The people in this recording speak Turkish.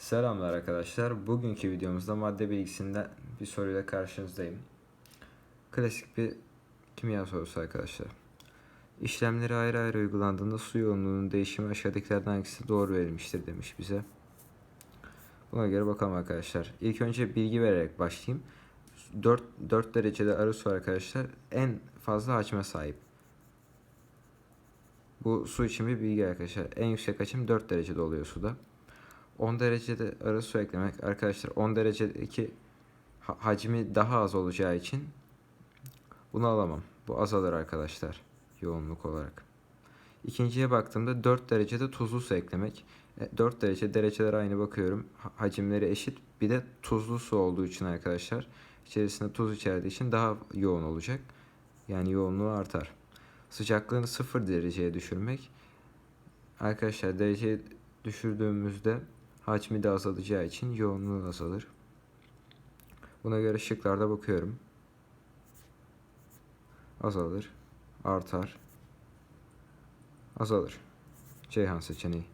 Selamlar arkadaşlar. Bugünkü videomuzda madde bilgisinden bir soruyla karşınızdayım. Klasik bir kimya sorusu arkadaşlar. İşlemleri ayrı ayrı uygulandığında su yoğunluğunun değişimi aşağıdakilerden hangisi doğru verilmiştir demiş bize. Buna göre bakalım arkadaşlar. İlk önce bilgi vererek başlayayım. 4, 4 derecede arı su arkadaşlar en fazla hacme sahip. Bu su için bir bilgi arkadaşlar. En yüksek hacim 4 derecede oluyor suda. 10 derecede arı su eklemek arkadaşlar 10 derecedeki ha- hacmi daha az olacağı için bunu alamam. Bu azalır arkadaşlar yoğunluk olarak. İkinciye baktığımda 4 derecede tuzlu su eklemek. E, 4 derece dereceler aynı bakıyorum. Ha- Hacimleri eşit. Bir de tuzlu su olduğu için arkadaşlar içerisinde tuz içerdiği için daha yoğun olacak. Yani yoğunluğu artar. Sıcaklığını 0 dereceye düşürmek. Arkadaşlar dereceyi düşürdüğümüzde hacmi de azalacağı için yoğunluğu azalır. Buna göre şıklarda bakıyorum. Azalır, artar, azalır. Ceyhan seçeneği.